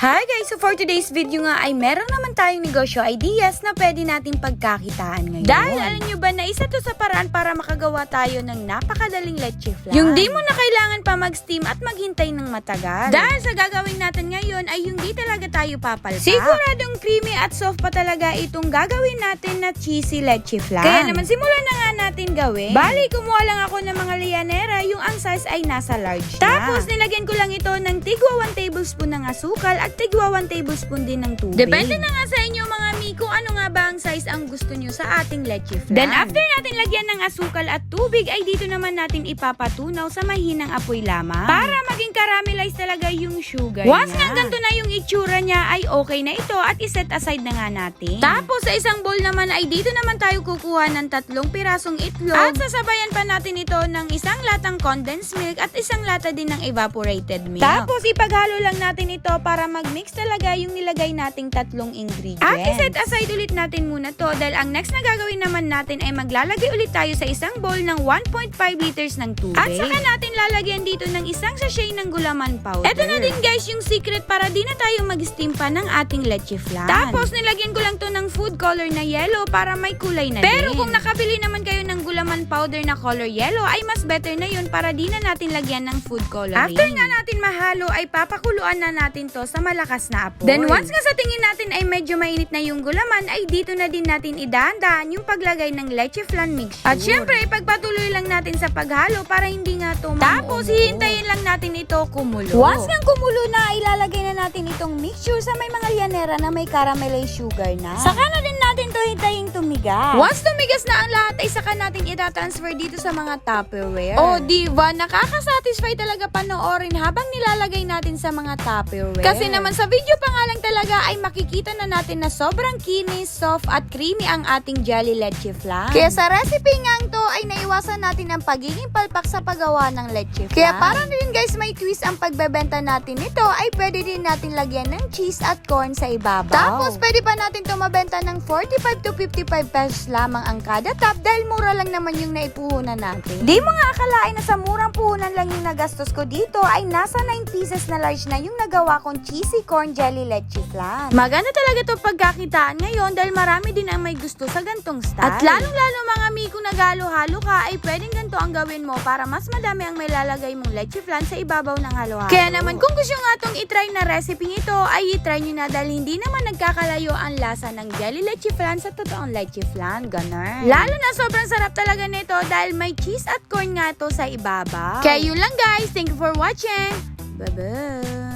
Hi guys! So for today's video nga ay meron naman tayong negosyo ideas na pwede nating pagkakitaan ngayon. Dahil alam nyo ba na isa to sa paraan para makagawa tayo ng napakadaling leche flan. Yung di mo na kailangan pa mag-steam at maghintay ng matagal. Dahil sa gagawin natin ngayon ay yung di talaga tayo papalpak. Siguradong creamy at soft pa talaga itong gagawin natin na cheesy leche flan. Kaya naman simulan na nga natin gawin. Bali, kumuha lang ako ng mga lianera yung ang size ay nasa large na. Tapos nilagyan ko lang ito ng tigwa 1 tablespoon ng asukal at tigwa 1 tablespoon din ng tubig. Depende na nga sa inyo mga mi kung ano nga ba ang size ang gusto nyo sa ating leche flan. Then after natin lagyan ng asukal at tubig ay dito naman natin ipapatunaw sa mahinang apoy lamang. Para maging caramelize talaga yung sugar Once niya. nga ganito na yung itsura niya ay okay na ito at iset aside na nga natin. Tapos sa isang bowl naman ay dito naman tayo kukuha ng tatlong pirasong itlog at sasabayan pa natin ito ng isang latang condensed milk at isang lata din ng evaporated milk. Tapos ipaghalo lang natin ito para mag-mix talaga yung nilagay nating tatlong ingredients. At iset aside ulit natin muna to dahil ang next na gagawin naman natin ay maglalagay ulit tayo sa isang bowl ng 1.5 liters ng tubig. At saka natin lalagyan dito ng isang sachet ng gulaman powder. Ito na din guys yung secret para di na tayo mag-steam pa ng ating leche flan. Tapos nilagyan ko lang to ng food color na yellow para may kulay na Pero din. kung nakabili naman kayo gulaman powder na color yellow ay mas better na yun para di na natin lagyan ng food coloring. After nga natin mahalo ay papakuluan na natin to sa malakas na apoy. Then once nga sa tingin natin ay medyo mainit na yung gulaman ay dito na din natin idahan yung paglagay ng leche flan mixture. At syempre ipagpatuloy lang natin sa paghalo para hindi nga to Tapos hihintayin lang natin ito kumulo. Once nga kumulo na ilalagay na natin itong mixture sa may mga lianera na may caramelized sugar na. Saka na din natin to hintayin tumigas. Once tumigas na ang lahat ay saka natin itatransfer dito sa mga Tupperware. Oh, diva, nakaka-satisfy talaga panoorin habang nilalagay natin sa mga Tupperware. Kasi naman sa video pa nga lang talaga ay makikita na natin na sobrang kinis, soft at creamy ang ating Jelly Leche Flan. Kaya sa recipe nga to ay naiwasan natin ang pagiging palpak sa paggawa ng leche flan. Kaya para rin guys may twist ang pagbebenta natin nito ay pwede din natin lagyan ng cheese at corn sa ibabaw. Tapos pwede pa natin to mabenta ng 45 to 55 pesos lamang ang kada top dahil mura lang naman yung naipuhunan natin. Di mo nga akalain na sa murang puhunan lang yung nagastos ko dito ay nasa 9 pieces na large na yung nagawa kong cheesy corn jelly leche flan. Maganda talaga to pagkakitaan ngayon dahil marami din ang may gusto sa gantong style. At lalong-lalo mga mi kung naghalo-halo ka ay pwedeng ganito ang gawin mo para mas madami ang may lalagay mong leche flan sa ibabaw ng halo-halo. Kaya naman kung gusto nga itong itry na recipe ito ay itry nyo na dahil hindi naman nagkakalayo ang lasa ng jelly leche flan sa totoong leche flan. Ganon. Lalo na sobrang sarap talaga nito dahil may cheese at corn nga to sa ibabaw. Kaya yun lang guys. Thank you for watching. Bye-bye.